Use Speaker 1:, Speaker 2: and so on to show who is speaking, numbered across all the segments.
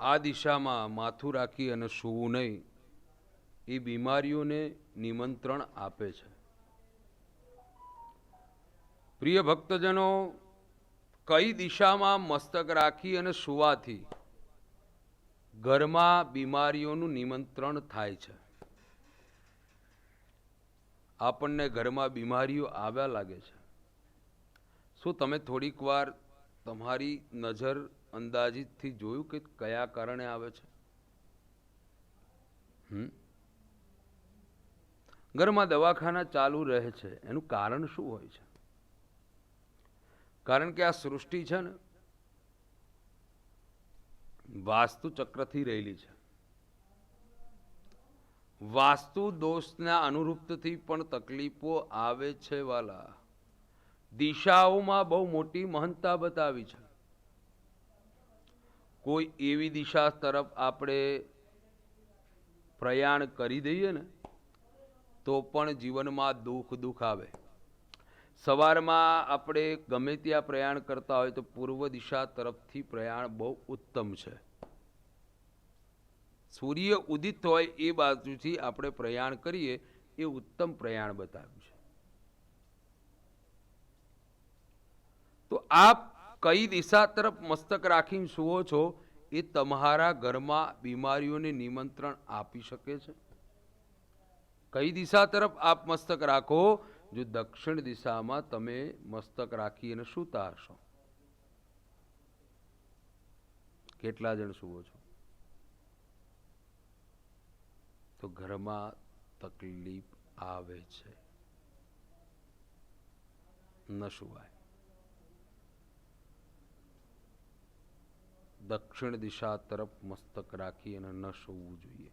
Speaker 1: આ દિશામાં માથું રાખી અને સૂવું નહીં, એ બીમારીઓને નિમંત્રણ આપે છે. પ્રિય ભક્તજનો, કઈ દિશામાં મસ્તક રાખી અને સુવાથી ઘરમાં બીમારીઓનું નિમંત્રણ થાય છે? આપણને ઘરમાં બીમારીઓ આવ્યા લાગે છે. શું તમે થોડીક વાર તમારી નજર અંદાજિતથી જોયું કે કયા કારણે આવે છે? ઘરમાં દવાખાના ચાલુ રહે છે. એનું કારણ શું હોય છે? કારણ કે આ સૃષ્ટિ છે ને, વાસ્તુ ચક્રથી રહેલી છે. વાસ્તુ દોષના અનુરૂપથી પણ તકલીફો આવે છે વાલા. દિશાઓમાં બહુ મોટી મહંતા બતાવી છે. કોઈ એવી દિશા તરફ આપણે પ્રયાણ કરી દઈએ ને, તો પણ જીવનમાં દુઃખ દુઃખ આવે. સવારમાં આપણે ગમે ત્યાં પ્રયાણ કરતા હોય તો પૂર્વ દિશા તરફથી પ્રયાણ બહુ ઉત્તમ છે. સૂર્ય ઉદિત હોય એ બાજુથી આપણે પ્રયાણ કરીએ, એ ઉત્તમ પ્રયાણ બતાવ્યું છે. તો આપ કઈ દિશા તરફ મસ્તક રાખીને સુવો છો એ તમારા ઘરમાં બીમારીઓને નિમંત્રણ આપી શકે છે? કઈ દિશા તરફ આપ મસ્તક રાખો જો દક્ષિણ દિશામાં તમે મસ્તક રાખી અને સૂતા હશો? કેટલા જણ સુવો છો? તો ઘરમાં તકલીફ આવે છે. ન સુવાય. દક્ષિણ દિશા તરફ મસ્તક રાખી અને ન સૂવું જોઈએ.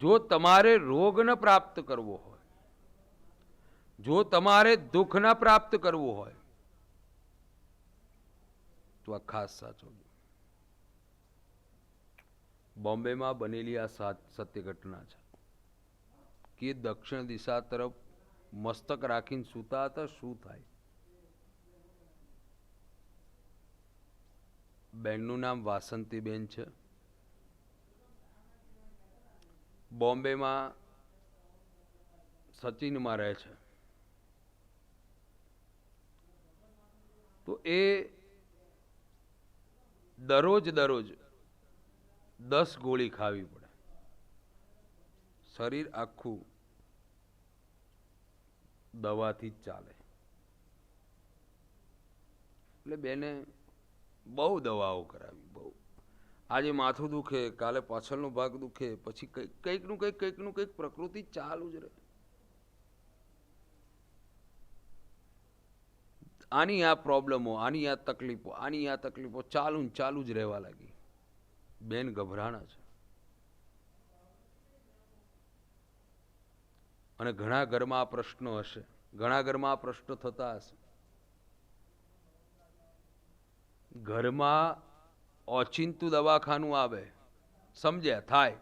Speaker 1: જો તમારે રોગને પ્રાપ્ત કરવો હોય, જો તમારે દુઃખને પ્રાપ્ત કરવું હોય, તો આ ખાસ સાચવજો બોમ્બેમાં બનેલી આ સત્ય ઘટના છે કે દક્ષિણ દિશા તરફ મસ્તક રાખીને સૂતા હતા, શું થાય? બેનનું નામ વાસંતીબેન છે. બોમ્બેમાં સચિનમાં રહે છે. તો એ દરરોજ દરરોજ દસ ગોળી ખાવી પડે. શરીર આખું દવાથી જ ચાલે. એટલે બેને બહુ દવાઓ કરાવી, બહુ. આજે માથું દુખે, કાલે પાછળનો ભાગ દુખે, પછી કંઈક કંઈકનું કંઈક કંઈકનું કંઈક પ્રકૃતિ ચાલુ જ રહે. આની આ પ્રોબ્લેમો, આની આ તકલીફો, આની આ તકલીફો ચાલુ ચાલુ જ રહેવા લાગી. બેન ગભરાણા છે. અને ઘણા ઘરમાં આ પ્રશ્નો હશે. ઘણા ઘરમાં આ પ્રશ્નો થતા હશે. ઘરમાં ઓચિંતું દવાખાનું આવે. સમજ્યા? થાય.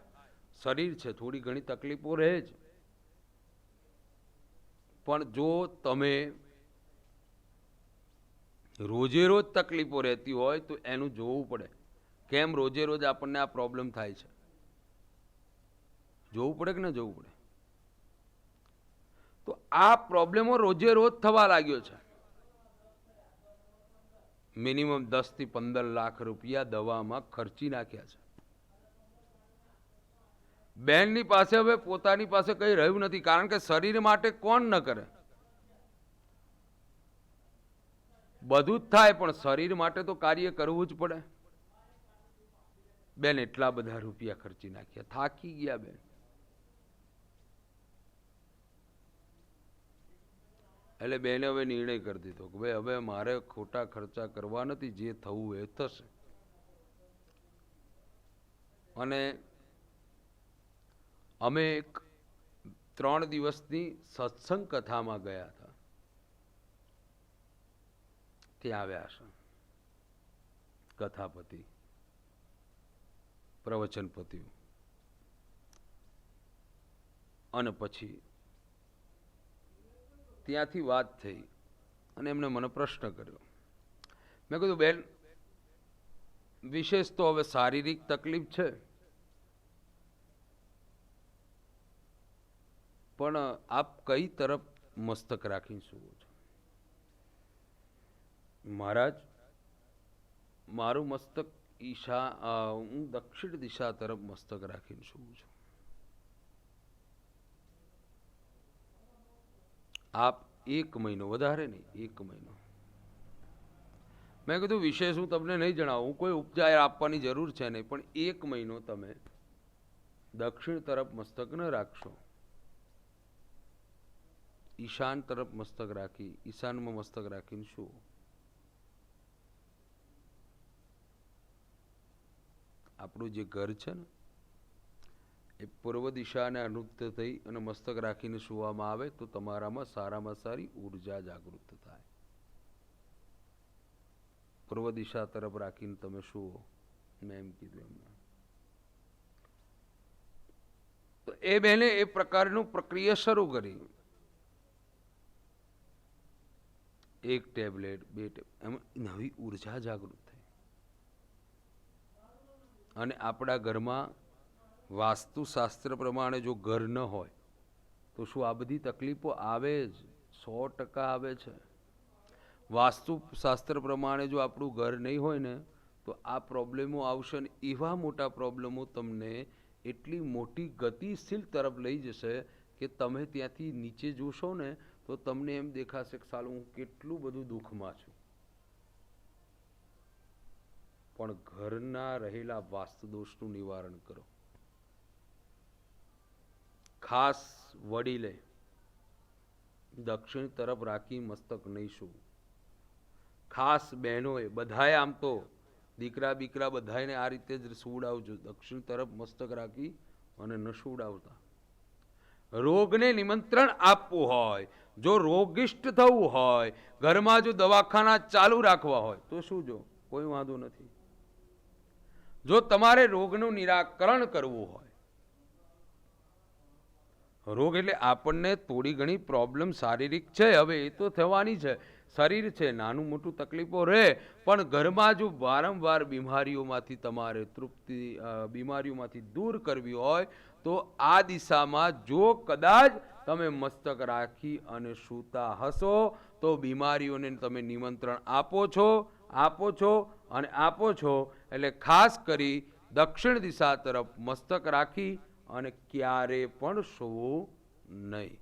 Speaker 1: શરીર છે, થોડી ઘણી તકલીફો રહે જ. પણ જો તમે રોજે રોજ તકલીફો રહેતી હોય તો એનું જોવું પડે. કેમ રોજે રોજ આપણને આ પ્રોબ્લેમ થાય છે? જોવું પડે કે ન જોવું પડે? તો આ પ્રોબ્લેમો રોજે રોજ થવા લાગ્યો છે. મિનિમમ દસથી પંદર લાખ રૂપિયા દવામાં ખર્ચી નાખ્યા છે. બેનની પાસે હવે પોતાની પાસે કંઈ રહ્યું નથી, કારણ કે શરીર માટે કોણ ન કરે? બધું જ થાય, પણ શરીર માટે તો કાર્ય કરવું જ પડે. બેન, એટલા બધા રૂપિયા ખર્ચી નાખ્યા. થાકી ગયા બેન. એટલે બેને હવે નિર્ણય કરી દીધો કે ભાઈ હવે મારે ખોટા ખર્ચા કરવા નથી, જે થવું એ થશે. અને અમે એક ત્રણ દિવસની સત્સંગ કથામાં ગયા હતા. ત્યાં આવ્યા છે કથાપતિ પ્રવચનપતિ અને પછી ત્યાંથી વાત થઈ અને એમણે મને પ્રશ્ન કર્યો. મેં કીધું, બેન, વિશેષ તો હવે શારીરિક તકલીફ છે. પણ આપ કઈ તરફ મસ્તક રાખીને સુવો છો? મહારાજ, મારું મસ્તક ઈશા હું દક્ષિણ દિશા તરફ મસ્તક રાખીને સુવું છું. આપ એક મહિનો, વધારે નહીં, એક મહિનો. મેં કીધું વિશેષ હું તમને નહીં જણાવું. કોઈ ઉપચાર આપવાની જરૂર છે નહીં, પણ એક મહિનો તમે દક્ષિણ તરફ મસ્તક ન રાખશો. ઈશાન તરફ મસ્તક રાખી, ઈશાનમાં મસ્તક રાખીને શું આપણું જે ઘર છે ને એ પૂર્વ દિશાને અનુક્ત થઈ અને મસ્તક રાખીને સુવામાં આવે તો તમારામાં સારામાં સારી ઊર્જા જાગૃત થાય. પૂર્વ દિશા તરફ રાખીને તમે સુવો, મેં એમ કીધું એમને. તો એ બહેને એ પ્રકારનું પ્રક્રિયા શરૂ કરી. એક ટેબ્લેટ, બે ટેબ્લેટ નવી ઊર્જા જાગૃત થઈ. અને આપણા ઘરમાં વાસ્તુશાસ્ત્ર પ્રમાણે જો ઘર ન હોય, તો શું આ બધી તકલીફો આવે જ? સો ટકા આવે છે. વાસ્તુશાસ્ત્ર પ્રમાણે જો આપણું ઘર નહીં હોય ને, તો આ પ્રોબ્લેમો આવશે ને એવા મોટા પ્રોબ્લેમો તમને એટલી મોટી ગતિશીલ તરફ લઈ જશે કે તમે ત્યાંથી નીચે જોશો ને, તો તમને એમ દેખાશે કે સાલું હું કેટલું બધું દુઃખમાં છું. પણ ઘરના રહેલા વાસ્તુ દોષનું નિવારણ કરો. ખાસ વડીલે દક્ષિણ તરફ રાખી મસ્તક નહીં શું ખાસ બહેનોએ બધાએ આમ તો દીકરા બીકરા બધાને આ રીતે જ સુવડાવજો. દક્ષિણ તરફ મસ્તક રાખી અને ન સુવડાવતા. રોગને નિમંત્રણ આપવું હોય, જો રોગિષ્ટ થવું હોય, ઘરમાં જો દવાખાના ચાલુ રાખવા હોય, તો શું જો? કોઈ વાંધો નથી. જો તમારે રોગનું નિરાકરણ કરવું હોય રોગ એટલે આપણને થોડી ઘણી પ્રોબ્લેમ શારીરિક છે. હવે એ તો થવાની છે. શરીર છે, નાનું મોટું તકલીફો રહે, પણ ઘરમાં જો વારંવાર બીમારીઓમાંથી તમારે તૃપ્તિ બીમારીઓમાંથી દૂર કરવી હોય, તો આ દિશામાં જો કદાચ તમે મસ્તક રાખી અને સૂતા હશો, તો બીમારીઓને તમે નિમંત્રણ આપો છો આપો છો અને આપો છો. એટલે ખાસ કરી દક્ષિણ દિશા તરફ મસ્તક રાખી અને ક્યારે પણ સૂવું નહીં.